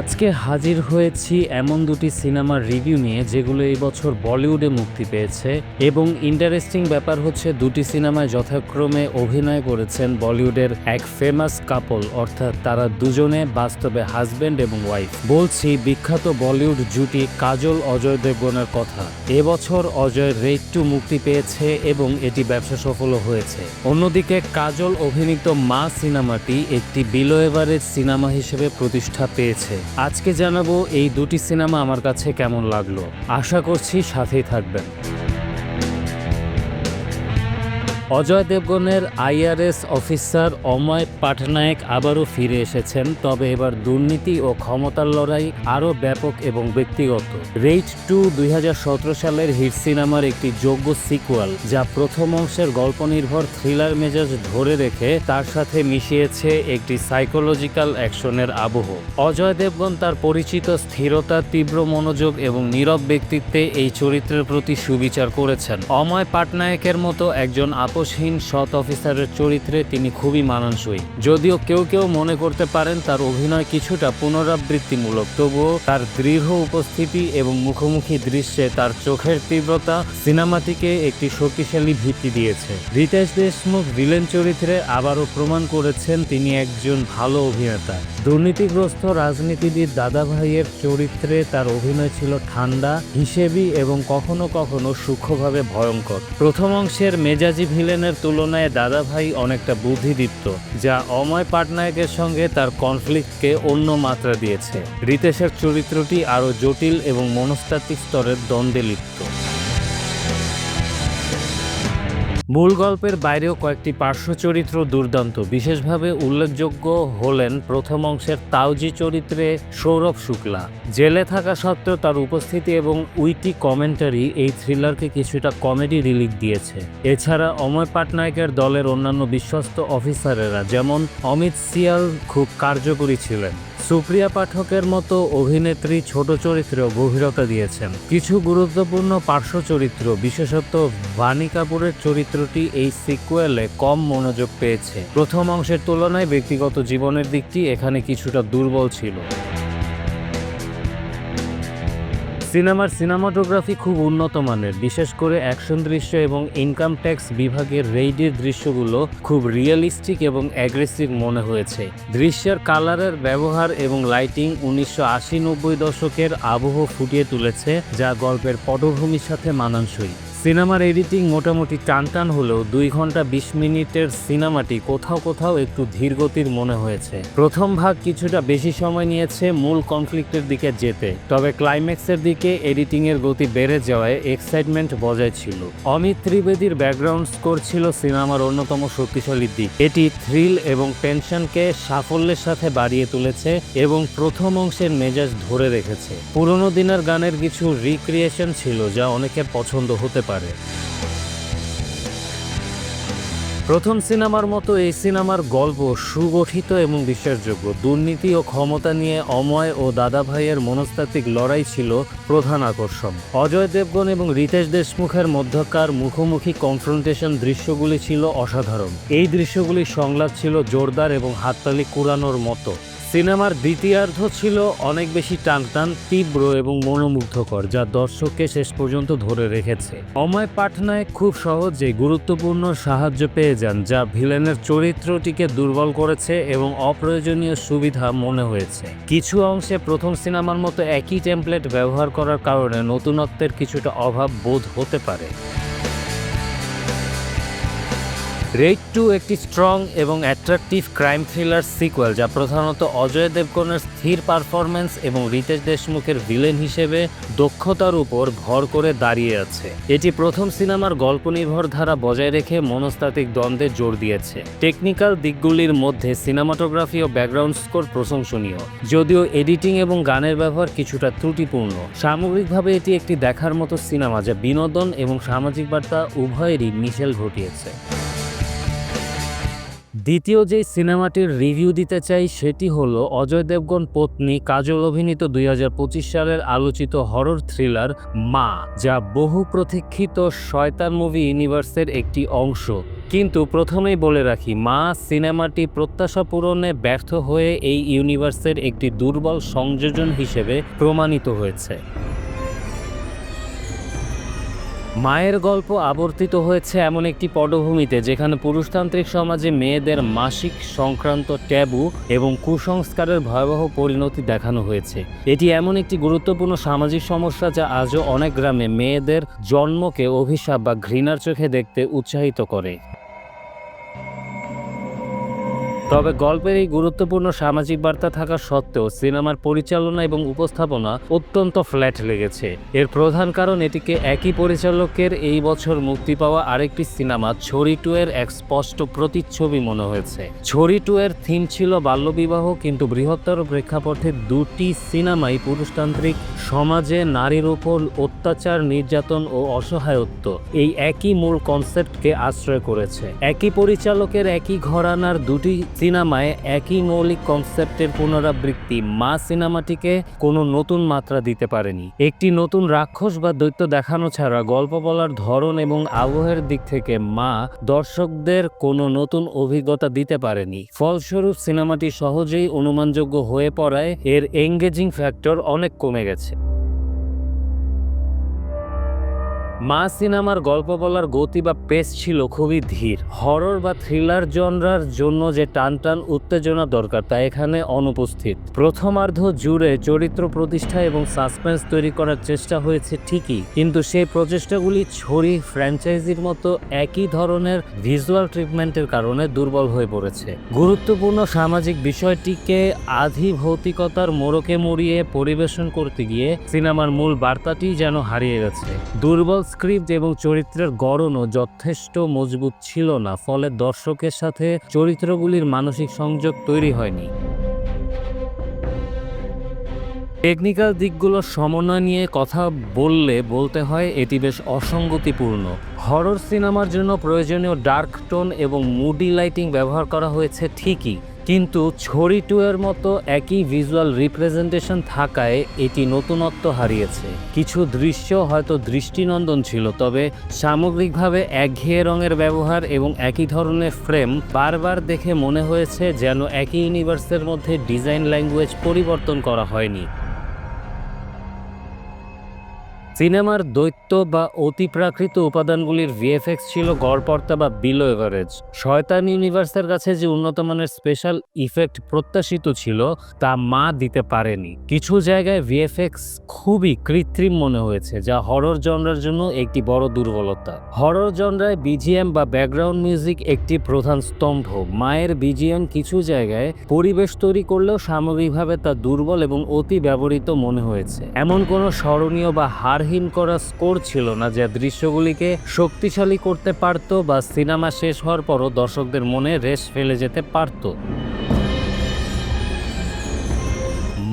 আজকে হাজির হয়েছি এমন দুটি সিনেমার রিভিউ নিয়ে যেগুলো এই বছর বলিউডে মুক্তি পেয়েছে এবং ইন্টারেস্টিং ব্যাপার হচ্ছে দুটি সিনেমায় যথাক্রমে অভিনয় করেছেন বলিউডের এক ফেমাস কাপল অর্থাৎ তারা দুজনে, বাস্তবে হাজব্যান্ড এবং ওয়াইফ বলছি বিখ্যাত বলিউড জুটি কাজল অজয় দেবগনের কথা। এবছর অজয় রেড টু মুক্তি পেয়েছে এবং এটি ব্যবসা সফলও হয়েছে। অন্যদিকে কাজল অভিনীত মা সিনেমাটি একটি বিলো এভারেজ সিনেমা হিসেবে প্রতিষ্ঠা পেয়েছে। আজকে জানাব এই দুটি সিনেমা আমার কাছে কেমন লাগল। আশা করছি সাথেই থাকবেন। অজয় দেবগনের আইআরএস অফিসার অময় পাটনায়ক আবারও ফিরে এসেছেন, তবে এবার দুর্নীতি ও ক্ষমতার লড়াই আরও ব্যাপক এবং ব্যক্তিগত। রেইড টু দুই সালের হিট সিনেমার একটি যোগ্য সিকুয়াল, যা প্রথম অংশের গল্প নির্ভর থ্রিলার মেজাজ ধরে রেখে তার সাথে মিশিয়েছে একটি সাইকোলজিক্যাল অ্যাকশনের আবহ। অজয় দেবগন তার পরিচিত স্থিরতা, তীব্র মনোযোগ এবং নীরব ব্যক্তিত্বে এই চরিত্রের প্রতি সুবিচার করেছেন। অময় পাটনায়কের মতো একজন আপোষহীন সৎ অফিসারের চরিত্রে তিনি খুবই মানানসই। যদিও কেউ কেউ মনে করতে পারেন তার অভিনয় কিছুটা পুনরাবৃত্তিমূলক, তবুও তার দৃঢ় উপস্থিতি এবং মুখোমুখি দৃশ্যে তার চোখের তীব্রতা সিনেমাটিকে একটি শক্তিশালী ভিত্তি দিয়েছে। রিতেশ দেশমুখ ভিলেন চরিত্রে আবারও প্রমাণ করেছেন তিনি একজন ভালো অভিনেতা। দুর্নীতিগ্রস্ত রাজনীতিবিদ দাদা ভাইয়ের চরিত্রে তার অভিনয় ছিল ঠান্ডা, হিসেবি এবং কখনো কখনো সূক্ষ্মভাবে ভয়ঙ্কর। প্রথম অংশের মেজাজি ভিলেনের তুলনায় দাদা ভাই অনেকটা বুদ্ধিদীপ্ত, যা অময় পাটনায়কের সঙ্গে তার কনফ্লিক্টকে অন্য মাত্রা দিয়েছে। রিতেশের চরিত্রটি আরও জটিল এবং মনস্তাত্ত্বিক স্তরের দ্বন্দ্বে লিপ্ত। মূল গল্পের বাইরেও কয়েকটি পার্শ্ব চরিত্র দুর্দান্ত। বিশেষভাবে উল্লেখযোগ্য হলেন প্রথম অংশের তাওজি চরিত্রে সৌরভ শুক্লা। জেলে থাকা সত্ত্বেও তার উপস্থিতি এবং উইটি কমেন্টারি এই থ্রিলারকে কিছুটা কমেডি রিলিফ দিয়েছে। এছাড়া অময় পাটনায়কের দলের অন্যান্য বিশ্বস্ত অফিসারেরা, যেমন অমিত সিয়াল খুব কার্যকরী ছিলেন। সুপ্রিয়া পাঠকের মতো অভিনেত্রী ছোট চরিত্রেও গভীরতা দিয়েছেন। কিছু গুরুত্বপূর্ণ পার্শ্ব চরিত্র, বিশেষত বাণী কাপুরের চরিত্রটি এই সিকুয়েলে কম মনোযোগ পেয়েছে। প্রথম অংশের তুলনায় ব্যক্তিগত জীবনের দিকটি এখানে কিছুটা দুর্বল ছিল। সিনেমার সিনেমাটোগ্রাফি খুব উন্নত মানের। বিশেষ করে অ্যাকশন দৃশ্য এবং ইনকাম ট্যাক্স বিভাগের রেইডের দৃশ্যগুলো খুব রিয়েলিস্টিক এবং অ্যাগ্রেসিভ মনে হয়েছে। দৃশ্যের কালারের ব্যবহার এবং লাইটিং উনিশশো আশি নব্বই দশকের আবহ ফুটিয়ে তুলেছে, যা গল্পের পটভূমির সাথে মানানসই। সিনেমার এডিটিং মোটামুটি টান টান হলেও দুই ঘণ্টা বিশ মিনিটের সিনেমাটি কোথাও কোথাও একটু ধীরগতির মনে হয়েছে। প্রথম ভাগ কিছুটা বেশি সময় নিয়েছে মূল কনফ্লিক্টের দিকে যেতে, তবে ক্লাইম্যাক্সের দিকে এডিটিংয়ের গতি বেড়ে যাওয়ায় এক্সাইটমেন্ট বজায় ছিল। অমিত ত্রিবেদীর ব্যাকগ্রাউন্ড স্কোর ছিল সিনেমার অন্যতম শক্তিশালী দিক। এটি থ্রিল এবং টেনশনকে সাফল্যের সাথে বাড়িয়ে তুলেছে এবং প্রথম অংশের মেজাজ ধরে রেখেছে। পুরনো দিনের গানের কিছু রিক্রিয়েশন ছিল যা অনেকের পছন্দ হতে পারে। প্রথম সিনেমার মতো এই সিনেমার গল্প সুগঠিত এবং বিশ্বাসযোগ্য। দুর্নীতি ও ক্ষমতা নিয়ে অময় ও দাদা ভাইয়ের মনস্তাত্ত্বিক লড়াই ছিল প্রধান আকর্ষণ। অজয় দেবগন এবং রিতেশ দেশমুখের মধ্যকার মুখোমুখি কনফ্রন্টেশন দৃশ্যগুলি ছিল অসাধারণ। এই দৃশ্যগুলির সংলাপ ছিল জোরদার এবং হাততালি কুড়ানোর মতো। সিনেমার দ্বিতীয়ার্ধ ছিল অনেক বেশি টানটান, তীব্র এবং মনোমুগ্ধকর, যা দর্শককে শেষ পর্যন্ত ধরে রেখেছে। অময় পাটনায়ক খুব সহজে গুরুত্বপূর্ণ সাহায্য পেয়ে যান, যা ভিলেনের চরিত্রটিকে দুর্বল করেছে এবং অপ্রয়োজনীয় সুবিধা মনে হয়েছে। কিছু অংশে প্রথম সিনেমার মতো একই টেমপ্লেট ব্যবহার করার কারণে নতুনত্বের কিছুটা অভাব বোধ হতে পারে। রেড টু একটি স্ট্রং এবং অ্যাট্রাকটিভ ক্রাইম থ্রিলার সিকুয়েল যা প্রধানত অজয় দেবগণের স্থির পারফরম্যান্স এবং রিতেশ দেশমুখের ভিলেন হিসেবে দক্ষতার উপর ভর করে দাঁড়িয়ে আছে। এটি প্রথম সিনেমার গল্প নির্ভর ধারা বজায় রেখে মনস্তাত্ত্বিক দ্বন্দ্বে জোর দিয়েছে। টেকনিক্যাল দিকগুলির মধ্যে সিনেমাটোগ্রাফি ও ব্যাকগ্রাউন্ড স্কোর প্রশংসনীয়, যদিও এডিটিং এবং গানের ব্যবহার কিছুটা ত্রুটিপূর্ণ। সামগ্রিকভাবে এটি একটি দেখার মতো সিনেমা, যা বিনোদন এবং সামাজিক বার্তা উভয়েরই মিশেল ঘটিয়েছে। দ্বিতীয় যে সিনেমাটির রিভিউ দিতে চাই সেটি হলো অজয় দেবগন পত্নী কাজল অভিনীত দুই হাজার পঁচিশ সালের আলোচিত হরর থ্রিলার মা, যা বহু প্রতীক্ষিত শয়তান মুভি ইউনিভার্সের একটি অংশ। কিন্তু প্রথমেই বলে রাখি, মা সিনেমাটি প্রত্যাশা পূরণে ব্যর্থ হয়ে এই ইউনিভার্সের একটি দুর্বল সংযোজন হিসেবে প্রমাণিত হয়েছে। মায়ের গল্প আবর্তিত হয়েছে এমন একটি পটভূমিতে যেখানে পুরুষতান্ত্রিক সমাজে মেয়েদের মাসিক সংক্রান্ত ট্যাবু এবং কুসংস্কারের ভয়াবহ পরিণতি দেখানো হয়েছে। এটি এমন একটি গুরুত্বপূর্ণ সামাজিক সমস্যা যা আজও অনেক গ্রামে মেয়েদের জন্মকে অভিশাপ বা ঘৃণার চোখে দেখতে উৎসাহিত করে। তবে গল্পের এই গুরুত্বপূর্ণ সামাজিক বার্তা থাকা সত্ত্বেও সিনেমার পরিচালনা এবং উপস্থাপনা অত্যন্ত ফ্ল্যাট লেগেছে। এর প্রধান কারণ এটিকে একই পরিচালকের এই বছর মুক্তি পাওয়া আরেকটি সিনেমা, ছড়ি টু এর এক স্পষ্ট প্রতিচ্ছবি মনে হয়েছে। ছড়ি টু এর থিম ছিল বাল্যবিবাহ, কিন্তু বৃহত্তর প্রেক্ষাপটে দুটি সিনেমাই পুরুষতান্ত্রিক সমাজে নারীর উপর অত্যাচার, নির্যাতন ও অসহায়ত্ব এই একই মূল কনসেপ্টকে আশ্রয় করেছে। একই পরিচালকের একই ঘরানার দুটি সিনেমায় একই মৌলিক কনসেপ্টের পুনরাবৃত্তি মা সিনেমাটিকে কোনো নতুন মাত্রা দিতে পারেনি। একটি নতুন রাক্ষস বা দৈত্য দেখানো ছাড়া গল্প বলার ধরন এবং আবহের দিক থেকে মা দর্শকদের কোনো নতুন অভিজ্ঞতা দিতে পারেনি। ফলস্বরূপ সিনেমাটি সহজেই অনুমানযোগ্য হয়ে পড়ায় এর এঙ্গেজিং ফ্যাক্টর অনেক কমে গেছে। মা সিনেমার গল্প বলার গতি বা পেস ছিল খুবই ধীর। হরর বা থ্রিলার জনরার জন্য যে টান টান উত্তেজনা দরকার, তা এখানে অনুপস্থিত। প্রথমার্ধ জুড়ে চরিত্র প্রতিষ্ঠা এবং সাসপেন্স তৈরি করার চেষ্টা হয়েছে ঠিকই, কিন্তু সেই প্রচেষ্টাগুলি ছড়ি ফ্র্যাঞ্চাইজির মতো একই ধরনের ভিজুয়াল ট্রিটমেন্টের কারণে দুর্বল হয়ে পড়েছে। গুরুত্বপূর্ণ সামাজিক বিষয়টিকে আধি ভৌতিকতার মোড়কে মুড়িয়ে পরিবেশন করতে গিয়ে সিনেমার মূল বার্তাটি যেন হারিয়ে গেছে। দুর্বল স্ক্রিপ্ট এবং চরিত্রের গড়নও যথেষ্ট মজবুত ছিল না, ফলে দর্শকের সাথে চরিত্রগুলির মানসিক সংযোগ তৈরি হয়নি। টেকনিক্যাল দিকগুলোর সমন্বয় নিয়ে কথা বললে বলতে হয় এটি বেশ অসঙ্গতিপূর্ণ। হরর সিনেমার জন্য প্রয়োজনীয় ডার্ক টোন এবং মুডি লাইটিং ব্যবহার করা হয়েছে ঠিকই কিন্তু ছড়ি টু এর মতো একই ভিজুয়াল রিপ্রেজেন্টেশন থাকায় এটি নতুনত্ব হারিয়েছে। কিছু দৃশ্য হয়তো দৃষ্টিনন্দন ছিল, তবে সামগ্রিকভাবে একঘেয়ে রঙের ব্যবহার এবং একই ধরনের ফ্রেম বারবার দেখে মনে হয়েছে যেন একই ইউনিভার্সের মধ্যে ডিজাইন ল্যাঙ্গুয়েজ পরিবর্তন করা হয়নি। সিনেমার দৈত্য বা অতিপ্রাকৃত উপাদানগুলির ভিএফএক্স ছিল গড়পর্তা বা বিলো এভারেজ। শয়তান ইউনিভার্সের কাছে যে উন্নত মানের স্পেশাল ইফেক্ট প্রত্যাশিত ছিল, তা মা দিতে পারেনি। কিছু জায়গায় ভিএফএক্স খুবই কৃত্রিম মনে হয়েছে, যা হরর জনরার জন্য একটি বড় দুর্বলতা। হরর জনরায় বিজিএম বা ব্যাকগ্রাউন্ড মিউজিক একটি প্রধান স্তম্ভ। মায়ের বিজিএম কিছু জায়গায় পরিবেশ তৈরি করলেও সামগ্রিকভাবে তা দুর্বল এবং অতি ব্যবহৃত মনে হয়েছে। এমন কোনো স্মরণীয় বা হারহীন করা স্কোর ছিল না যা দৃশ্যগুলিকে শক্তিশালী করতে পারত বা সিনেমা শেষ হওয়ার পরও দর্শকদের মনে রেশ ফেলে যেতে পারত।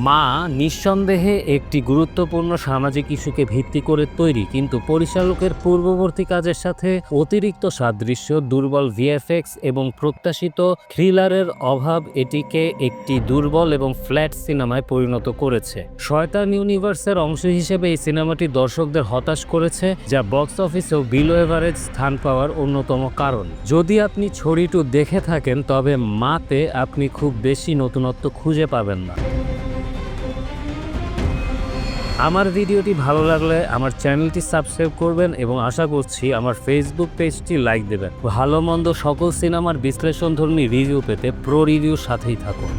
মা নিঃসন্দেহে একটি গুরুত্বপূর্ণ সামাজিক ইস্যুকে ভিত্তি করে তৈরি, কিন্তু পরিচালকের পূর্ববর্তী কাজের সাথে অতিরিক্ত সাদৃশ্য, দুর্বল ভিএফএক্স এবং প্রত্যাশিত থ্রিলারের অভাব এটিকে একটি দুর্বল এবং ফ্ল্যাট সিনেমায় পরিণত করেছে। শয়তান ইউনিভার্সের অংশ হিসেবে এই সিনেমাটি দর্শকদের হতাশ করেছে, যা বক্স অফিসেও বিলো এভারেজ স্থান পাওয়ার অন্যতম কারণ। যদি আপনি ছড়িটু দেখে থাকেন, তবে মাতে আপনি খুব বেশি নতুনত্ব খুঁজে পাবেন না। আমার ভিডিওটি ভালো লাগলে আমার চ্যানেলটি সাবস্ক্রাইব করবেন এবং আশা করছি আমার ফেসবুক পেজটি লাইক দেবেন। ভালো মন্দ সকল সিনেমার বিশ্লেষণধর্মী রিভিউ পেতে প্রো রিভিউর সাথেই থাকুন।